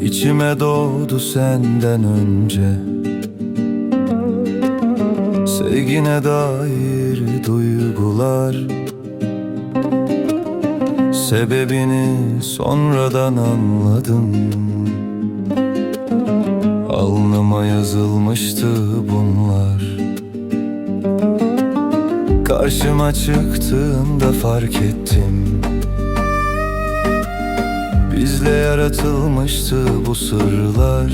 İçime doğdu senden önce. Sevgine dair duygular. Sebebini sonradan anladım yazılmıştı bunlar. Karşıma çıktığında fark ettim. Bizle yaratılmıştı bu sırlar.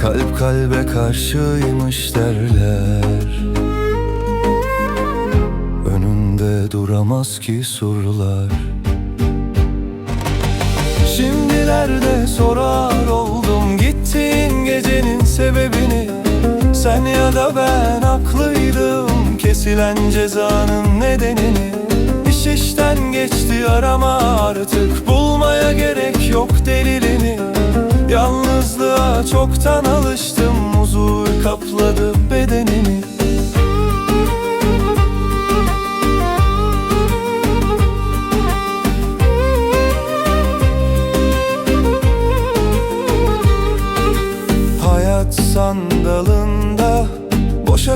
Kalp kalbe karşıymış derler. Önünde duramaz ki surlar. Şimdilerde sorar oldum Ben haklıydım. Kesilen cezanın nedenini İş işten geçti. Arama artık bulmaya gerek yok delilini. Yalnızlığa çoktan alıştım huzur kapladı bedenimi. Hayat sandalında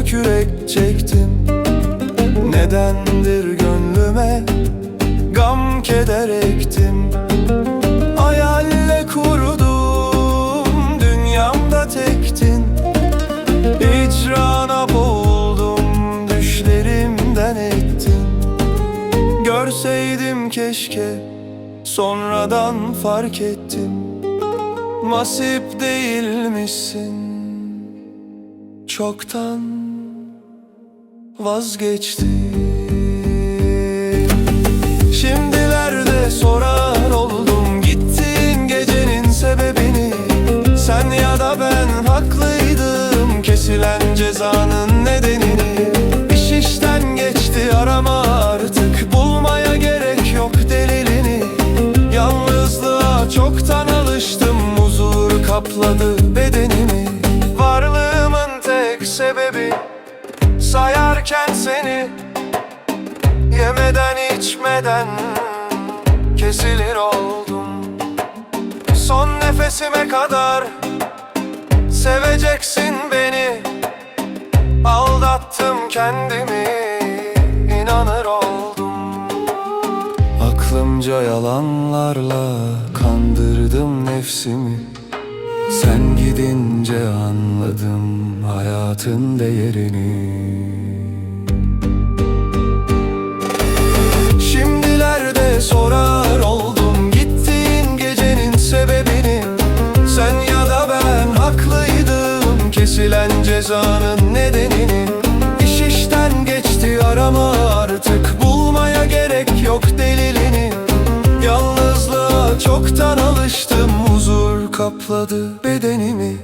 kürek çektim Nedendir gönlüme gam keder ektim? Hayalle kurudum dünyamda tektin. İcrana boğuldum düşlerimden ettin Görseydim keşke sonradan fark ettim. Nasip değilmişsin Çoktan vazgeçtim. Şimdilerde sorar oldum Gittiğin gecenin sebebini. Sen ya da ben haklıydım Kesilen cezanın nedenini. İş işten geçti arama artık Bulmaya gerek yok delilini. Yalnızlığa çoktan alıştım Huzur kapladı bedenimi. Varlığımın tek sebebi Sayarken seni Yemeden içmeden Kesilir oldum. Son nefesime kadar Seveceksin beni. Aldattım kendimi inanır oldum. Aklımca yalanlarla kandırdım nefsimi Sen gidince anladım hayatın değerini. Şimdilerde sorar oldum gittiğin gecenin sebebini. Sen ya da ben haklıydım kesilen cezanın nedenini. İş işten geçti arama artık bulmaya gerek yok delilini. Yalnızlığa çoktan alıştım kapladı bedenimi